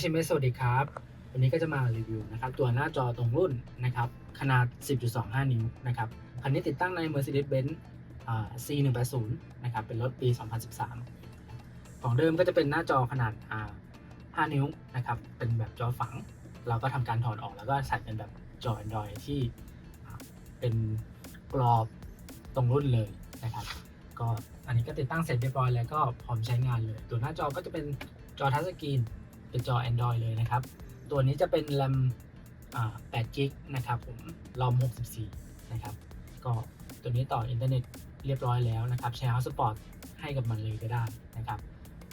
HMS สวัสดีครับ วันนี้ก็จะมารีวิวนะครับตัวหน้าจอตรงรุ่นนะครับขนาด 10.25 นิ้วนะครับคันนี้ติดตั้งใน Mercedes-Benz อ่า C180 นะครับเป็นรถปี 2013 ของเดิมก็จะเป็นหน้าจอขนาดอ่า5นิ้วนะครับเป็นแบบจอฝัง เราก็ทำการถอดออกแล้วก็ใส่เป็นแบบจอ Android ที่เป็นกรอบตรงรุ่นเลยนะครับก็อันนี้ก็ติดตั้งเสร็จเรียบร้อยแล้วก็พร้อมใช้งานเลย ตัวหน้าจอก็จะเป็นจอทัชสกรีน เป็นจอ Android เลยนะครับ ตัวนี้จะเป็นแรม8กิกนะครับผมรอม64 นะครับ ก็ตัวนี้ต่ออินเทอร์เน็ตเรียบร้อยแล้วนะครับแชร์ฮอสปอตให้กับมันเลยก็ได้นะครับ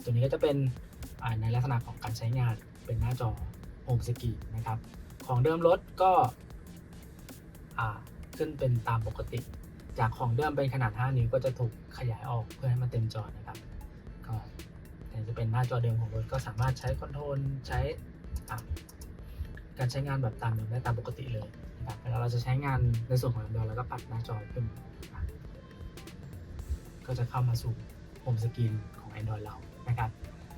ตัวนี้ก็จะเป็นในลักษณะของการใช้งานเป็นหน้าจอ Home Screen นะครับ ของเดิมรถก็ขึ้นเป็นตามปกติ จากของเดิมเป็นขนาด 5 นิ้วก็จะถูกขยายออกเพื่อให้มันเต็มจอนะครับ จะเป็นหน้าจอเดิมของรถก็สามารถใช้คอนโทรลใช้การใช้งานแบบตามเดิมได้ตามปกติเลยนะครับเวลาเราจะใช้งานในส่วนของ Android แล้วก็ปัดหน้าจอขึ้น ก็จะเข้ามาสู่โฮมสกรีนของ Android เรานะครับ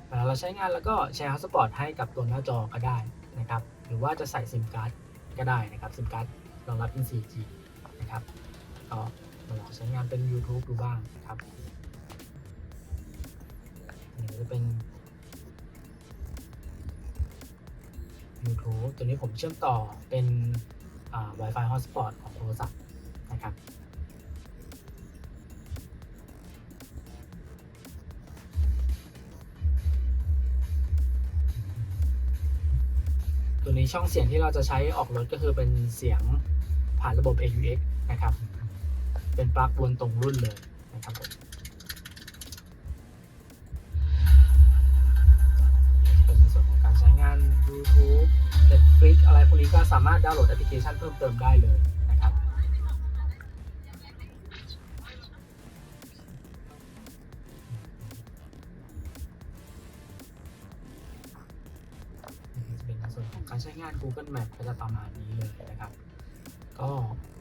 เวลาเราใช้งานแล้วก็แชร์ฮอสปอตให้กับตัวหน้าจอก็ได้นะครับ หรือว่าจะใส่ซิมการ์ดก็ได้นะครับซิมการ์ดรองรับเป็น 4G นะครับก็มาลองใช้งานเป็น YouTube ดูบ้างครับ อันนี้ก็จะเป็น YouTube ตัวนี้ผมเชื่อมต่อเป็นอ่า Wi-Fi Hotspot ของโทรศัพท์นะครับ ตัวนี้ช่องเสียงที่เราจะใช้ออกรถก็คือเป็นเสียงผ่านระบบ AUX นะครับ เป็นปลั๊กวนตรงรุ่นเลยนะครับผม ก็สามารถดาวน์โหลดแอปพลิเคชันเพิ่มเติมได้เลยนะครับนี่จะเป็นในส่วนของการใช้งาน Google Map ก็จะประมาณนี้เลยนะครับ ก็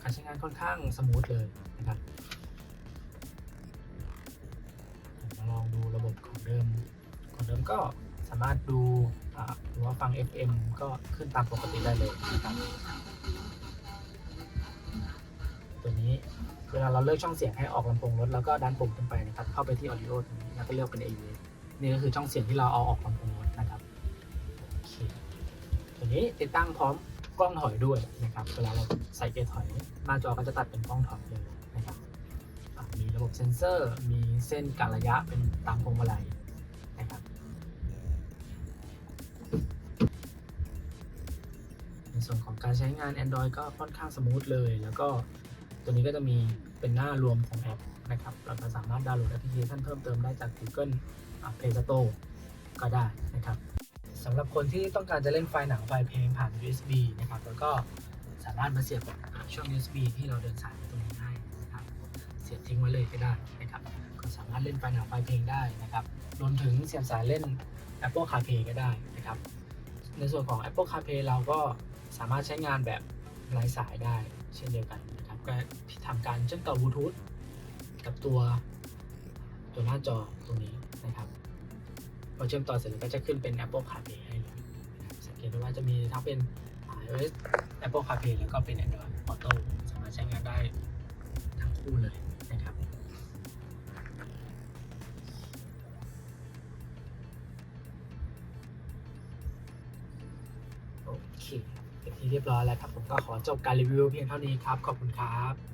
การใช้งานค่อนข้างสมูทเลยนะครับลองดูระบบของเดิมของเดิมก็สามารถดู หรือว่าฟัง FM ก็ขึ้นตามปกติได้เลยนะครับตัวนี้เวลาเราเลือกช่องเสียงให้ออกลำโพงรถแล้วก็ดันปุ่มขึ้นไปนะครับ เข้าไปที่ Audio ตรงนี้แล้วก็เลือกเป็น AV นี่ก็คือช่องเสียงที่เราเอาออกลำโพงรถนะครับโอเคตัวนี้ติดตั้งพร้อมกล้องถอยด้วยนะครับเวลาเราใส่เกียร์ถอยหน้าจอก็จะตัดเป็นกล้องถอยเลยนะครับมีระบบเซ็นเซอร์ มีเส้นกะระยะเป็นตามพวงมาลัย ส่วนของการใช้งาน Android ก็ค่อนข้างสมูทเลย แล้วก็ตัวนี้ก็จะมีเป็นหน้ารวมของแอปนะครับเราก็สามารถดาวน์โหลดแอปพลิเคชันเพิ่มเติมได้จาก Google Play Store ก็ได้นะครับสำหรับคนที่ต้องการจะเล่นไฟล์หนังไฟล์เพลงผ่าน USB นะครับแล้วก็สามารถมาเสียบกับช่อง USB ที่เราเดินสายตรงนี้ให้นะครับเสียบทิ้งไว้เลยก็ได้นะครับก็สามารถเล่นไฟล์หนังไฟล์เพลงได้นะครับรวมถึงเสียบสายเล่น Apple CarPlay ก็ได้นะครับ ในส่วนของ Apple CarPlay เราก็ สามารถใช้งานแบบไร้สายได้เช่นเดียวกันนะครับก็ทำการเชื่อมต่อบลูทูธกับตัวตัวหน้าจอตรงนี้นะครับพอเชื่อมต่อเสร็จแล้วก็จะขึ้นเป็น Apple CarPlay ให้เลยสังเกตได้ว่าจะมีทั้งเป็น iOS Apple CarPlay แล้วก็เป็น Android Auto สามารถใช้งานได้ทั้งคู่เลยนะครับโอเค เป็นที่เรียบร้อยแล้วครับผมก็ขอจบการรีวิวเพียงเท่านี้ครับ ขอบคุณครับ